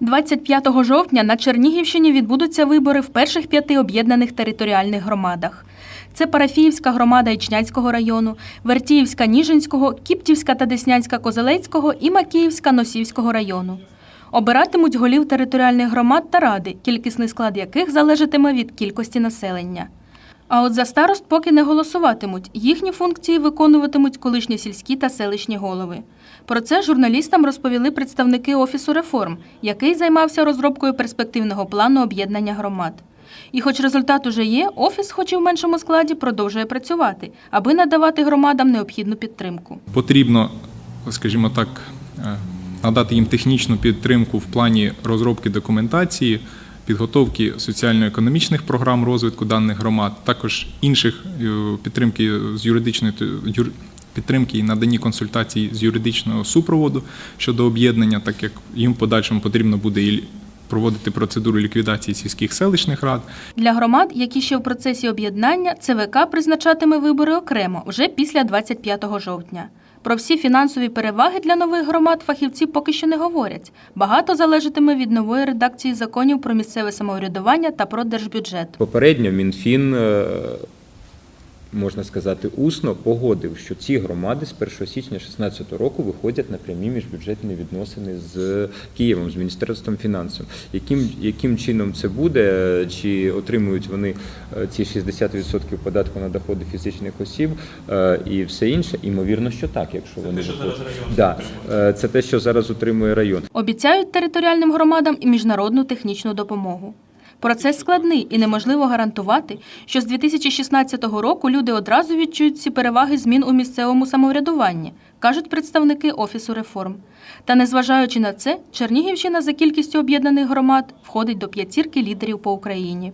25 жовтня на Чернігівщині відбудуться вибори в перших п'яти об'єднаних територіальних громадах. Це Парафіївська громада Ічняцького району, Вертіївська Ніжинського, Кіптівська та Деснянська Козелецького і Макіївська Носівського району. Обиратимуть голів територіальних громад та ради, кількісний склад яких залежатиме від кількості населення. А от за старост поки не голосуватимуть. Їхні функції виконуватимуть колишні сільські та селищні голови. Про це журналістам розповіли представники Офісу реформ, який займався розробкою перспективного плану об'єднання громад. І хоч результат уже є, офіс, хоч і в меншому складі, продовжує працювати, аби надавати громадам необхідну підтримку. Потрібно, скажімо так, е, надати їм технічну підтримку в плані розробки документації, підготовки соціально-економічних програм розвитку даних громад, також інших е, підтримки з юридичної юр- підтримки і надані консультацій з юридичного супроводу щодо об'єднання, так як їм в подальшому потрібно буде і проводити процедуру ліквідації сільських селищних рад, Для громад, які ще в процесі об'єднання, ЦВК призначатиме вибори окремо вже після 25 жовтня. Про всі фінансові переваги для нових громад фахівці поки що не говорять. Багато залежатиме від нової редакції законів про місцеве самоврядування та про держбюджет. Попередньо Мінфін, е, можна сказати, усно погодив, що ці громади з 1 січня 2016 року виходять на прямі міжбюджетні відносини з Києвом, з Міністерством фінансів. Яким, яким чином це буде? Чи отримують вони е, ці 60% податку на доходи фізичних осіб е, і все інше? Імовірно, що так, якщо вони виходять. Да, е, це те, що зараз отримує район. Обіцяють територіальним громадам і міжнародну технічну допомогу. Процес складний і неможливо гарантувати, що з 2016 року люди одразу відчують ці переваги змін у місцевому самоврядуванні, кажуть представники Офісу реформ. Та незважаючи на це, Чернігівщина за кількістю об'єднаних громад входить до п'ятірки лідерів по Україні.